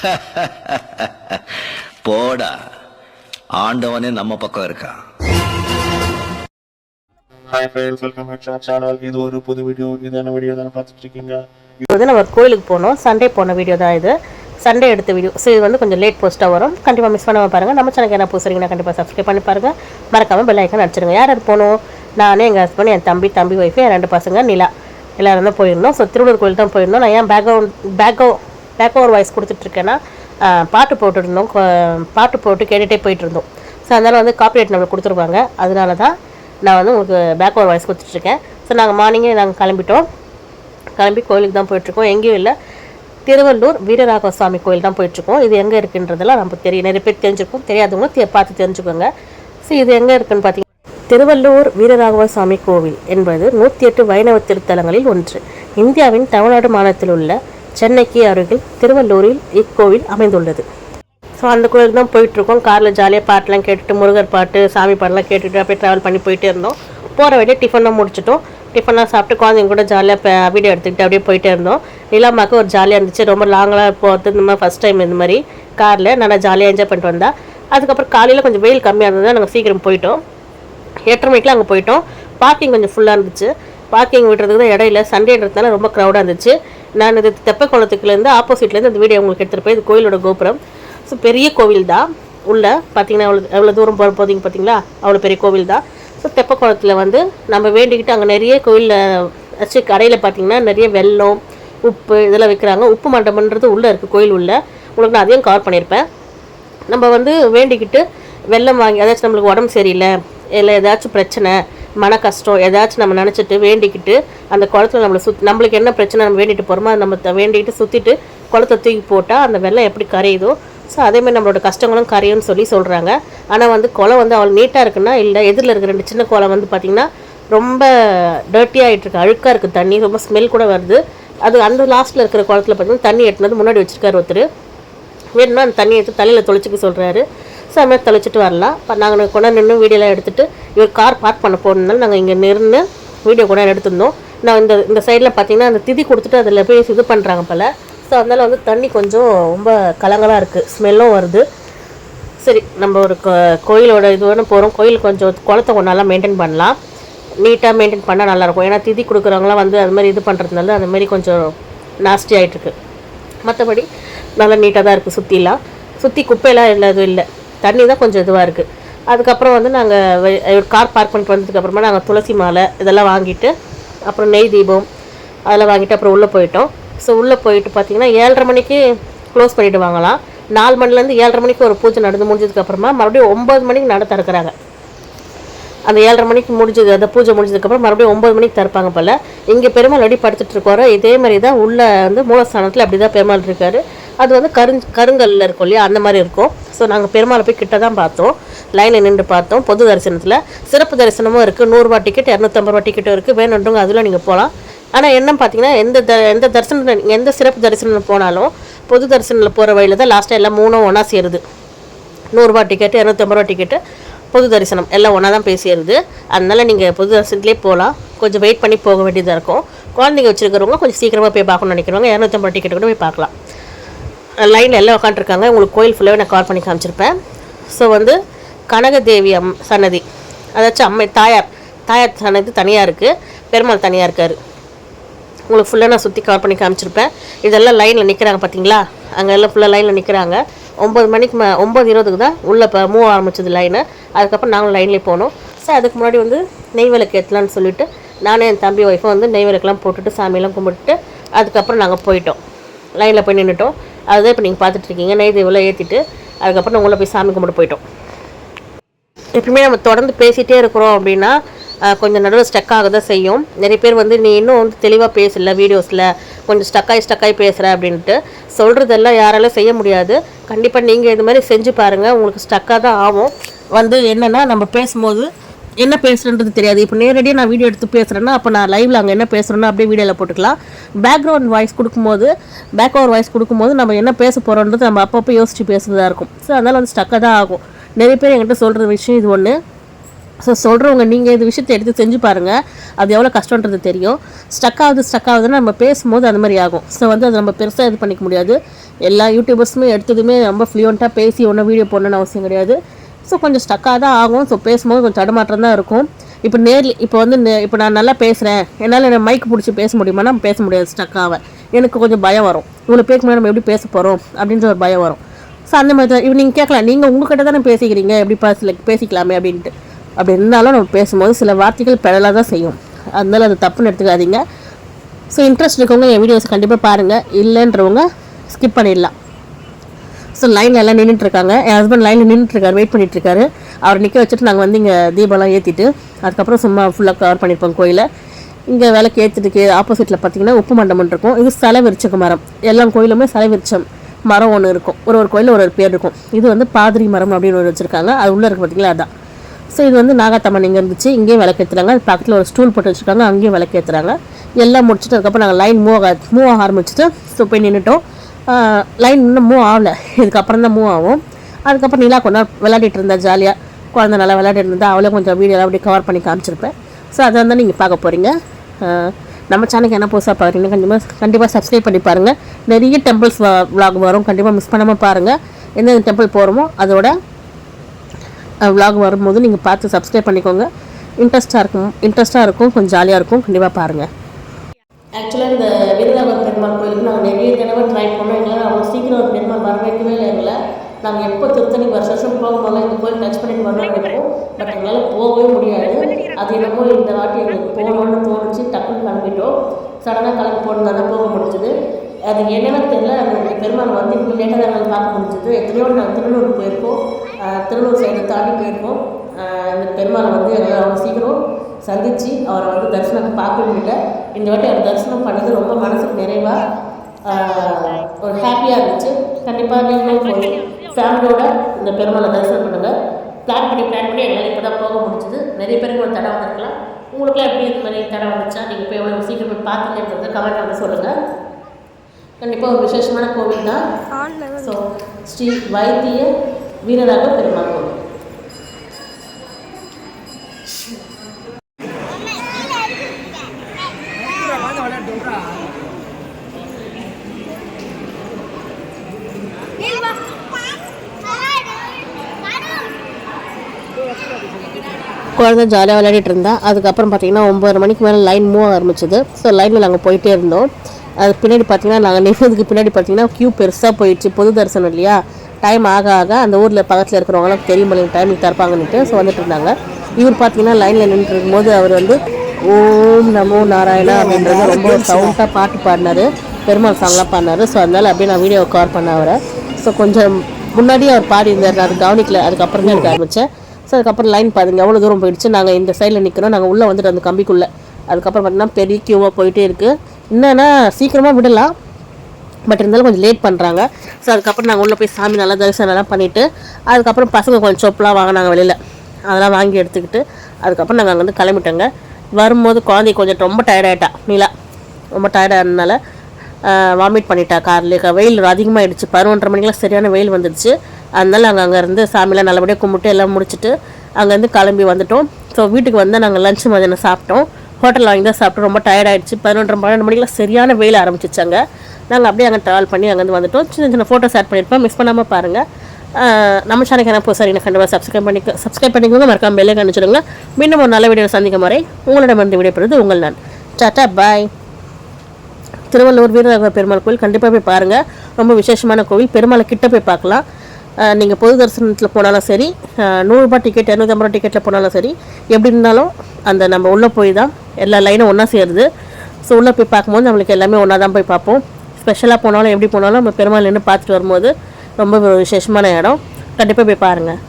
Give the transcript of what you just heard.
போடா. ஆண்டவனே நம்ம பக்கம் இருக்கான் hi friends welcome back to channel இது ஒரு புது வீடியோ இதான வீடியோ தானே பார்த்துட்டு இருக்கீங்க? இது வந்து நம்ம கோயிலுக்கு போனோம். சண்டே போன வீடியோ தான் இது. சண்டே எடுத்த வீடியோ ஸோ இது வந்து கொஞ்சம் லேட் போஸ்ட்டாக வரும். கண்டிப்பாக மிஸ் பண்ணாமல் பாருங்கள் நம்ம சேனலுக்கு என்ன புதுசுறீங்கன்னா கண்டிப்பாக சப்ஸ்கிரைப் பண்ணி பாருங்கள் மறக்காமல் பெல் ஐக்கன் அடிச்சிருங்க. யார் யார் போகணும் நானே எங்கள் ஹஸ்பண்ட் என் தம்பி தம்பி ஒய்ஃபு என் ரெண்டு பசங்க நிலா. எல்லாரும் தான் போயிருந்தோம். ஸோ திருவள்ளூர் கோயில் தான் போயிருந்தோம். நான் ஏன் பேக்ரவுண்ட் பேக்கோ பேக் ஓவர் வாய்ஸ் கொடுத்துட்ருக்கேன்னா பாட்டு போட்டுருந்தோம் பாட்டு போட்டு கேட்டுகிட்டே போயிட்டுருந்தோம் ஸோ அதனால் வந்து காப்பிரைட் நம்மளுக்கு கொடுத்துருவாங்க. அதனால தான் நான் வந்து உங்களுக்கு பேக் ஓவர் வாய்ஸ் கொடுத்துட்ருக்கேன். ஸோ நாங்கள் மார்னிங்கே நாங்கள் கிளம்பிட்டோம். கிளம்பி கோயிலுக்கு தான் போயிட்டுருக்கோம் எங்கேயும் இல்லை. திருவள்ளூர் வீரராகவ சுவாமி கோயில் தான் போயிட்டுருக்கோம் இது எங்கே இருக்குன்றதெல்லாம் நமக்கு தெரியும் நிறைய பேர் தெரிஞ்சிருக்கும் தெரியாதவங்க தெ- பார்த்து தெரிஞ்சுக்கோங்க. ஸோ இது எங்கே இருக்குன்னு பார்த்தீங்கன்னா திருவள்ளூர் வீரராகவ சுவாமி கோவில் என்பது நூற்றி எட்டு வைணவ திருத்தலங்களில் ஒன்று. இந்தியாவின் தமிழ்நாடு மாநிலத்தில் உள்ள சென்னைக்கு அருகில் திருவள்ளூரில் இக்கோவில் அமைந்துள்ளது. ஸோ அந்த கோயிலுக்கு தான் போயிட்டுருக்கோம். காரில் ஜாலியாக பாட்டெலாம் கேட்டுட்டு முருகர் பாட்டு சாமி பாட்டெலாம் கேட்டுட்டு அப்படியே ட்ராவல் பண்ணி போயிட்டே இருந்தோம். போகிற வழியே டிஃபனாக முடிச்சிட்டோம். டிஃபனாக சாப்பிட்டு குழந்தைங்க கூட ஜாலியாக வீடியோ எடுத்துக்கிட்டு அப்படியே போயிட்டே இருந்தோம். நிலாமாக்கு ஒரு ஜாலியாக இருந்துச்சு. ரொம்ப லாங்கெலாம் போகிறது இந்த மாதிரி ஃபஸ்ட் டைம் இந்த மாதிரி காரில் நல்லா ஜாலியாக என்ஜாய் பண்ணிட்டு வந்தா. அதுக்கப்புறம் காலையில் கொஞ்சம் வெயில் கம்மியாக இருந்தது நாங்கள் சீக்கிரம் போயிட்டோம். எட்டரை மணிக்கெலாம் அங்கே போயிட்டோம். பார்க்கிங் கொஞ்சம் ஃபுல்லாக இருந்துச்சு. பார்க்கிங் விடுறதுக்கு தான் இடையில சண்டேன்றதுனால ரொம்ப க்ரௌடாக இருந்துச்சு. நான் இது தெப்பக்குளத்துக்குலேருந்து ஆப்போசிட்லேருந்து அந்த வீடியோ உங்களுக்கு எடுத்துகிட்டு போய் இது கோயிலோட கோபுரம். ஸோ பெரிய கோவில் தான். உள்ள பார்த்தீங்கன்னா அவ்வளோ எவ்வளோ தூரம் போகிற போதிங்க பார்த்தீங்களா அவ்வளோ பெரிய கோவில் தான். ஸோ தெப்பக்குளத்தில் வந்து நம்ம வேண்டிக்கிட்டு அங்கே நிறைய கோயிலில் வச்சு கடையில் பார்த்தீங்கன்னா நிறைய வெல்லம் உப்பு இதெல்லாம் விற்கிறாங்க உப்பு மண்டபம்ன்றது உள்ளே இருக்குது கோயில் உள்ள. உங்களுக்கு நான் அதையும் கவர் பண்ணியிருப்பேன். நம்ம வந்து வேண்டிக்கிட்டு வெள்ளம் வாங்கி ஏதாச்சும் நம்மளுக்கு உடம்பு சரியில்லை இல்லை ஏதாச்சும் பிரச்சனை மன கஷ்டம் ஏதாச்சும் நம்ம நினச்சிட்டு வேண்டிக்கிட்டு அந்த குளத்துல நம்மளை சுத் நம்மளுக்கு என்ன பிரச்சனை நம்ம வேண்டிட்டு போகிறோமோ அதை நம்ம வேண்டிக்கிட்டு சுற்றிட்டு குளத்தை தூக்கி போட்டால் அந்த வெள்ளம் எப்படி கரையுதோ. ஸோ அதேமாதிரி நம்மளோட கஷ்டங்களும் கரையும்னு சொல்லி சொல்கிறாங்க ஆனால் வந்து குளம் வந்து அவ்வளோ நீட்டாக இருக்குன்னா இல்லை எதிரில் இருக்கிற ரெண்டு சின்ன குளம் வந்து பார்த்திங்கன்னா ரொம்ப டர்ட்டியாகிட்டு இருக்கு அழுக்காக இருக்குது தண்ணி ரொம்ப ஸ்மெல் கூட வருது. அது அந்த லாஸ்ட்டில் இருக்கிற குளத்துல பார்த்தீங்கன்னா தண்ணி எட்டுனது முன்னாடி வச்சுருக்காரு ஒருத்தர். வேணும்னா அந்த தண்ணியை எடுத்து தலையில் தொளிச்சுக்க சொல்கிறாரு ஸோ அது மாதிரி தொளிச்சிட்டு வரலாம். இப்போ நாங்கள் கொண்டாந்து நின்று வீடியோலாம் எடுத்துகிட்டு இவர் கார் பார்க் பண்ண போனதுனால நாங்கள் இங்கே நின்று வீடியோ கொண்டாந்து எடுத்திருந்தோம். நான் இந்த இந்த சைடில் பார்த்தீங்கன்னா அந்த திதி கொடுத்துட்டு அதில் போய் இது பண்ணுறாங்க போல். ஸோ அதனால் வந்து தண்ணி கொஞ்சம் ரொம்ப கலங்கலாக இருக்குது ஸ்மெல்லும் வருது. சரி நம்ம ஒரு கோயிலோட இது வேணும் போகிறோம் கோயில் கொஞ்சம் குளத்தை கொஞ்சம் நல்லா மெயின்டைன் பண்ணலாம். நீட்டாக மெயின்டைன் பண்ணால் நல்லாயிருக்கும் ஏன்னா திதி கொடுக்குறவங்களாம் வந்து அது மாதிரி இது பண்ணுறதுனால அந்த மாதிரி கொஞ்சம் நாஸ்டி ஆகிட்டுருக்கு மற்றபடி நல்லா நீட்டாக தான் இருக்குது சுற்றிலாம் சுற்றி குப்பையெல்லாம் இல்லை எதுவும் இல்லை. தண்ணி தான் கொஞ்சம் இதுவாக இருக்குது அதுக்கப்புறம் வந்து நாங்கள் கார் பார்க் பண்ணிட்டு வந்ததுக்கப்புறமா நாங்கள் துளசி மாலை இதெல்லாம் வாங்கிட்டு அப்புறம் நெய் தீபம் அதெல்லாம் வாங்கிட்டு அப்புறம் உள்ளே போயிட்டோம். ஸோ உள்ளே போயிட்டு பார்த்தீங்கன்னா ஏழரை மணிக்கு க்ளோஸ் பண்ணிவிடுவாங்களாம் நாலு மணிலேருந்து ஏழரை மணிக்கு ஒரு பூஜை நடந்து முடிஞ்சதுக்கப்புறமா மறுபடியும் ஒம்பது மணிக்கு நட திறக்கிறாங்க. அந்த ஏழரை மணிக்கு முடிஞ்சது அந்த பூஜை முடிஞ்சதுக்கப்புறம் மறுபடியும் ஒம்பது மணிக்கு திறப்பாங்க போல். இங்கே பெருமாள் அடி படுத்துட்டு இருக்கோரோ. இதே மாதிரி தான் உள்ளே வந்து மூலஸ்தானத்தில் அப்படி தான் பெருமாள் இருக்கார். அது வந்து கருங் கருங்கல்ல இருக்கும் இல்லையா? அந்த மாதிரி இருக்கும். ஸோ நாங்கள் பெருமாளை போய் கிட்ட தான் பார்த்தோம் லைனில் நின்று பார்த்தோம். பொது தரிசனத்தில் சிறப்பு தரிசனமும் இருக்குது நூறுரூவா டிக்கெட் இரநூத்தம்பது ரூபா டிக்கெட்டும் இருக்குது வேணுன்றவங்க அதில் நீங்கள் போகலாம் ஆனால் என்ன பார்த்தீங்கன்னா எந்த த எந்த தரிசனம் எந்த சிறப்பு தரிசனம் போனாலும் பொது தரிசனத்தில் போகிற வழியில் தான் லாஸ்ட்டாக எல்லாம் மூணும் ஒன்றா சேருது. நூறுரூவா டிக்கெட்டு இரநூத்தம்பது ரூபா டிக்கெட்டு பொது தரிசனம். எல்லாம் ஒன்றா தான் பேசிடுது அதனால் நீங்கள் பொது தரிசனத்துலேயே போகலாம் கொஞ்சம் வெயிட் பண்ணி போக வேண்டியதாக இருக்கும். குழந்தைங்க வச்சுருக்கிறவங்க கொஞ்சம் சீக்கிரமாக போய் பார்க்கணும்னு நினைக்கிறவங்க இரநூத்தம்பது டிக்கெட் கூட போய் பார்க்கலாம். லைனில் எல்லாம் உட்காந்துருக்காங்க உங்களுக்கு கோயில் ஃபுல்லாகவே நான் கவர் பண்ணி காமிச்சிருப்பேன். ஸோ வந்து கனகதேவி அம் சன்னதி. அதாச்சும் அம்மை தாயார் தாயார் சன்னதி தனியாக இருக்குது பெருமாள் தனியாக இருக்கார். உங்களுக்கு ஃபுல்லாக நான் சுற்றி கவர் பண்ணி காமிச்சிருப்பேன். இதெல்லாம் லைனில் நிற்கிறாங்க பார்த்தீங்களா அங்கே எல்லாம் ஃபுல்லாக லைனில் நிற்கிறாங்க ஒம்பது மணிக்கு மே ஒம்பது இருபதுக்கு தான் உள்ளே இப்போ மூவ் ஆரம்பிச்சது லைனு அதுக்கப்புறம் நாங்களும் லைன்லேயே போனோம். சார் அதுக்கு முன்னாடி வந்து நெய் விளக்கு ஏற்றலான்னு சொல்லிட்டு நானும் என் தம்பி ஒய்ஃபும் வந்து நெய் விளக்குலாம் போட்டுட்டு சாமியெல்லாம் கும்பிட்டுட்டு அதுக்கப்புறம் நாங்கள் போயிட்டோம். லைனில் போய் நின்றுட்டோம் அதுதான் இப்போ நீங்கள் பார்த்துட்ருக்கீங்க. நெய் இவ்வளோ ஏற்றிட்டு அதுக்கப்புறம் உங்களை போய் சாமி கும்பிட்டு போயிட்டோம். எப்பயுமே நம்ம தொடர்ந்து பேசிகிட்டே இருக்கிறோம் அப்படின்னா கொஞ்சம் நடுவில் ஸ்டக் ஆக தான் செய்யும். நிறைய பேர் வந்து நீ இன்னும் வந்து தெளிவாக பேசல வீடியோஸில் கொஞ்சம் ஸ்டக்காகி ஸ்டக்காகி பேசுகிற அப்படின்ட்டு சொல்கிறதெல்லாம் யாராலும் செய்ய முடியாது. கண்டிப்பாக நீங்கள் இது மாதிரி செஞ்சு பாருங்கள் உங்களுக்கு ஸ்டக்காக தான் ஆகும். வந்து என்னென்னா நம்ம பேசும்போது என்ன பேசுகிறன்றது தெரியாது. இப்போ நேரடியாக நான் வீடியோ எடுத்து பேசுகிறேன்னா அப்போ நான் லைவில் அங்கே என்ன பேசுகிறேன்னா அப்படியே வீடியோவில் போட்டுக்கலாம். பேக்ரவுண்ட் வாய்ஸ் கொடுக்கும்போது பேக்ரவுண்ட் வாய்ஸ் கொடுக்கும்போது நம்ம என்ன பேச போகிறோன்றது நம்ம அப்பப்போ யோசித்து பேசுகிறதா இருக்கும். ஸோ அதனால் வந்து ஸ்டக்காக தான் ஆகும். நிறைய பேர் என்கிட்ட சொல்கிற விஷயம் இது ஒன்று ஸோ சொல்கிறவங்க நீங்கள் இந்த விஷயத்தை எடுத்து செஞ்சு பாருங்கள் அது எவ்வளோ கஷ்டன்றது தெரியும். ஸ்டக் ஆகுது ஸ்டக் ஆகுதுன்னா நம்ம பேசும்போது அந்த மாதிரி ஆகும். ஸோ வந்து அதை நம்ம பெருசாக இது பண்ணிக்க முடியாது. எல்லா யூடியூபர்ஸுமே எடுத்ததுமே ரொம்ப ஃப்ளூயண்ட்டாக பேசி ஒன்றும் வீடியோ போடணும்னு அவசியம் கிடையாது. ஸோ கொஞ்சம் ஸ்டக்காக தான் ஆகும். ஸோ பேசும்போது கொஞ்சம் தடுமாற்றம் தான் இருக்கும். இப்போ நேரில் இப்போ வந்து நே- இப்போ நான் நல்லா பேசுகிறேன் என்னால் என்ன மைக் பிடிச்சி பேச முடியுமானா பேச முடியாது ஸ்டக்காக எனக்கு கொஞ்சம் பயம் வரும். இவ்வளோ பேசும்போது நம்ம எப்படி பேச போகிறோம் அப்படின்ற ஒரு பயம் வரும். ஸோ அந்த மாதிரி தான். இப்போ நீங்கள் கேட்கலாம் நீங்கள் உங்கள்கிட்ட தானே பேசிக்கிறீங்க? எப்படி பேசல பேசிக்கலாமே அப்படின்ட்டு. அப்படி இருந்தாலும் நம்ம பேசும்போது சில வார்த்தைகள் பிழலாக தான் செய்யும். அதனால் அது தப்புன்னு எடுத்துக்காதீங்க. ஸோ இன்ட்ரெஸ்ட் இருக்கவங்க என் வீடியோஸ் கண்டிப்பாக பாருங்கள் இல்லைன்றவங்க ஸ்கிப் பண்ணிடலாம். ஸோ லைனில் எல்லாம் நின்றுட்டு இருக்காங்க என் ஹஸ்பண்ட் லைனில் நின்றுட்டு இருக்காரு வெயிட் பண்ணிட்டு இருக்காரு அவர் நிற்க வச்சுட்டு நாங்கள் வந்து இங்கே தீபம்லாம் ஏற்றிட்டு அதுக்கப்புறம் சும்மா ஃபுல்லாக கவர் பண்ணியிருப்போம் கோயிலை. இங்கே விளக்கு ஏற்றிட்டு ஆப்போசிட்டில் பார்த்தீங்கன்னா உப்பு மண்டபம் இருக்கும். இது சலை விரிச்சக்கு மரம். எல்லா கோயிலுமே சலை விரிச்சம் மரம் ஒன்று இருக்கும். ஒரு ஒரு கோயிலில் ஒரு ஒரு பேர் இருக்கும். இது வந்து பாதிரி மரம் அப்படின்னு ஒன்று வச்சுருக்காங்க. அது உள்ளே இருக்குது பார்த்தீங்களா அதான். ஸோ இது வந்து நாகாத்தம்மன் இங்கே இருந்துச்சு. இங்கேயும் விளக்கேற்றுறாங்க அது பக்கத்தில் ஒரு ஸ்டூல் போட்டு வச்சுருக்காங்க. அங்கேயும் விளக்கேற்றுறாங்க எல்லாம் முடிச்சுட்டு அதுக்கப்புறம் நாங்கள் லைன் மூவ் ஆக மூவ் ஆக ஆரம்பிச்சுட்டு ஸோ போய் நின்றுட்டோம் லைன் இன்னும் மூவ் ஆகலை. இதுக்கப்புறம் தான் மூவ் ஆகும். அதுக்கப்புறம் நிலா கொண்டா விளையாடிட்டு இருந்தா ஜாலியாக குழந்த நல்லா விளையாடிட்டு இருந்தால் அவளே கொஞ்சம் வீடியோலாம் அப்படி கவர் பண்ணி காமிச்சிருப்பேன். ஸோ அதை தான் நீங்கள் பார்க்க போகிறீங்க நம்ம சேனலுக்கு என்ன புதுசாக பார்க்குறீங்க கண்டிப்பாக கண்டிப்பாக சப்ஸ்கிரைப் பண்ணி பாருங்கள் நிறைய டெம்பிள்ஸ் vlog வரும். கண்டிப்பாக மிஸ் பண்ணாமல் பாருங்கள் எந்தெந்த டெம்பிள் போகிறோமோ அதோட vlog வரும்போது நீங்கள் பார்த்து சப்ஸ்கிரைப் பண்ணிக்கோங்க. இன்ட்ரெஸ்ட்டாக இருக்கும் இன்ட்ரெஸ்ட்டாக இருக்கும் கொஞ்சம் ஜாலியாக இருக்கும். கண்டிப்பாக பாருங்கள் ஆக்சுவலாக இந்த நாங்கள் ட்ரை பண்ணோம். எங்களால் அவ்வளோ சீக்கிரம் ஒரு பெருமாள் வர வைக்கவே இல்லை எங்களை. நாங்கள் எப்போ திருத்தணி வருஷம் வருஷம் போகும்போது இந்த கோயில் டச் பண்ணிட்டு வரணும் நினைப்போம் பட் எங்களால் போகவே முடியாது. அது என்னமோ இந்த வாட்டி எங்களுக்கு போகணும்னு தோணுச்சு. டக்குன்னு கிளம்பிட்டோம். சடனாக கிளம்பி போனதால போக முடிஞ்சுது. அது என்னென்னு தெரியல. அந்த பெருமாள் வந்து இப்போ லேட்டாக தான் நாங்கள் பார்க்க முடிஞ்சது. எத்தனையோ நாங்கள் திருநூர் போயிருக்கோம். திருநூர் சைடு தாண்டி போயிருக்கோம். இந்த பெருமாளை வந்து எங்களால் அவ்வளோ சீக்கிரம் சந்தித்து அவரை வந்து தரிசனம் பார்க்க முடியல. இந்த வாட்டி அவர் தரிசனம் பண்ணது ரொம்ப மனசுக்கு நிறைவாக ஒரு ஹாப்பியாக இருந்துச்சு. கண்டிப்பாக நீங்களும் போய் ஃபேமிலியோட இந்த பெருமாளை தரிசனம் பண்ணுங்கள் பிளான் பண்ணி பிளான் பண்ணி எங்களால் இப்போ தான் போக முடிஞ்சுது. நிறைய பேருக்கு ஒரு தடை வந்திருக்கலாம். உங்களுக்குலாம் எப்படி இந்த மாதிரி தடை வந்துச்சா? நீங்கள் போய் எவ்வளோ சீக்கிரம் போய் பார்த்துட்டு கமெண்ட் வந்து சொல்லுங்கள் கண்டிப்பாக ஒரு விசேஷமான கோவில் தான். ஸோ ஸ்ரீ வைத்திய வீரராக பெருமாள் கோவில். குழந்தை ஜாலியாக விளையாடிட்டு இருந்தேன் அதுக்கப்புறம் பார்த்தீங்கன்னா ஒம்பது மணிக்கு மேலே லைன் மூவ் ஆரம்பிச்சது. ஸோ லைனில் நாங்கள் போயிட்டே இருந்தோம். அது பின்னாடி பார்த்தீங்கன்னா நாங்கள் நின்றதுக்கு பின்னாடி பார்த்தீங்கன்னா க்யூ பெருசாக போயிடுச்சு. பொது தரிசனம் இல்லையா? டைம் ஆக ஆக அந்த ஊரில் பக்கத்தில் இருக்கிறவங்களாம் தெரியும் இல்லைங்க டைமுக்கு தரப்பாங்கன்னுட்டு ஸோ வந்துட்டு இருந்தாங்க. இவர் பார்த்தீங்கன்னா லைனில் நின்றுட்டு இருக்கும்போது அவர் வந்து ஓம் நமோ நாராயணா அப்படின்றது ரொம்ப சவுண்டாக பாட்டு பாடினாரு. பெருமாள் சாங்லாம் பாடினாரு. ஸோ அதனால் அப்படியே நான் வீடியோ கவர் பண்ண அவரை. ஸோ கொஞ்சம் முன்னாடியே அவர் பாடி இருந்தார் நான் அது கவனிக்கல. அதுக்கப்புறம் தான் எடுக்க ஆரம்பித்தேன் ஸோ அதுக்கப்புறம் லைன் பாருங்கள் எவ்வளோ தூரம் போயிடுச்சு. நாங்கள் இந்த சைடில் நிற்கிறோம் நாங்கள் உள்ளே வந்துட்டு அந்த கம்பிக்குள்ளே. அதுக்கப்புறம் பார்த்தீங்கன்னா பெரிய கியூவாக போயிட்டே இருக்குது என்னென்னா சீக்கிரமாக விடலாம். பட் இருந்தாலும் கொஞ்சம் லேட் பண்ணுறாங்க ஸோ அதுக்கப்புறம் நாங்கள் உள்ளே போய் சாமி நல்லா தரிசனம் எல்லாம் பண்ணிவிட்டு அதுக்கப்புறம் பசங்க கொஞ்சம் சொப்பெலாம் வாங்கினாங்க வெளியில். அதெல்லாம் வாங்கி எடுத்துக்கிட்டு அதுக்கப்புறம் நாங்கள் அங்கே வந்து கிளம்பிட்டோங்க. வரும்போது குழந்தை கொஞ்சம் ரொம்ப டயர்டாயிட்டா நீலா. ரொம்ப டயர்டானதுனால வாமிட் பண்ணிட்டா கார்லேயே. வெயில் அதிகமாகிடுச்சு பதினொன்றரை மணிக்கெலாம் சரியான வெயில் வந்துடுச்சு அதனால நாங்கள் அங்கேருந்து சாமியெல்லாம் நல்லபடியாக கும்பிட்டு எல்லாம் முடிச்சுட்டு அங்கேருந்து கிளம்பி வந்துட்டோம். ஸோ வீட்டுக்கு வந்து நாங்கள் லஞ்ச் மதியானம் சாப்பிட்டோம். ஹோட்டலில் வாங்கி தான் சாப்பிட்டோம். ரொம்ப டயர்டாயிடுச்சு பதினொன்றரை பன்னெண்டு மணிக்கெலாம் சரியான வெயில் ஆரம்பிச்சிச்சாங்க நாங்கள் அப்படியே அங்கே ட்ராவல் பண்ணி அங்கேருந்து வந்துட்டோம். சின்ன சின்ன ஃபோட்டோஸ் ஆட் பண்ணியிருப்போம். மிஸ் பண்ணாமல் பாருங்கள் நம்ம சேனலுக்கு என்ன சார் என்ன கண்டிப்பாக சப்ஸ்கிரைப் பண்ணி சப்ஸ்கிரைப் பண்ணிக்கோங்க. மறக்காம பெல்லை கணிச்சிடுங்க மீண்டும் ஒரு நல்ல வீடியோ சந்திக்கும் வரை உங்களிடமிருந்து விடைபெறுவது உங்கள் நான். டாட்டா பாய் திருவள்ளூர் வீரராக பெருமாள் கோயில் கண்டிப்பாக போய் பாருங்கள் ரொம்ப விசேஷமான கோவில். பெருமாளை கிட்ட போய் பார்க்கலாம். நீங்கள் பொது தரிசனத்தில் போனாலும் சரி நூறுரூபா டிக்கெட் இரநூத்தம்பது ரூபா டிக்கெட்டில் போனாலும் சரி எப்படி இருந்தாலும் அந்த நம்ம உள்ளே போய் தான் எல்லா லைனும் ஒன்றா சேருது. ஸோ உள்ளே போய் பார்க்கும்போது நம்மளுக்கு எல்லாமே ஒன்றா தான் போய் பார்ப்போம். ஸ்பெஷலாக போனாலும் எப்படி போனாலும் நம்ம பெருமாள் நின்று பார்த்துட்டு வரும்போது ரொம்ப ஒரு விசேஷமான இடம். கண்டிப்பாக போய் பாருங்கள்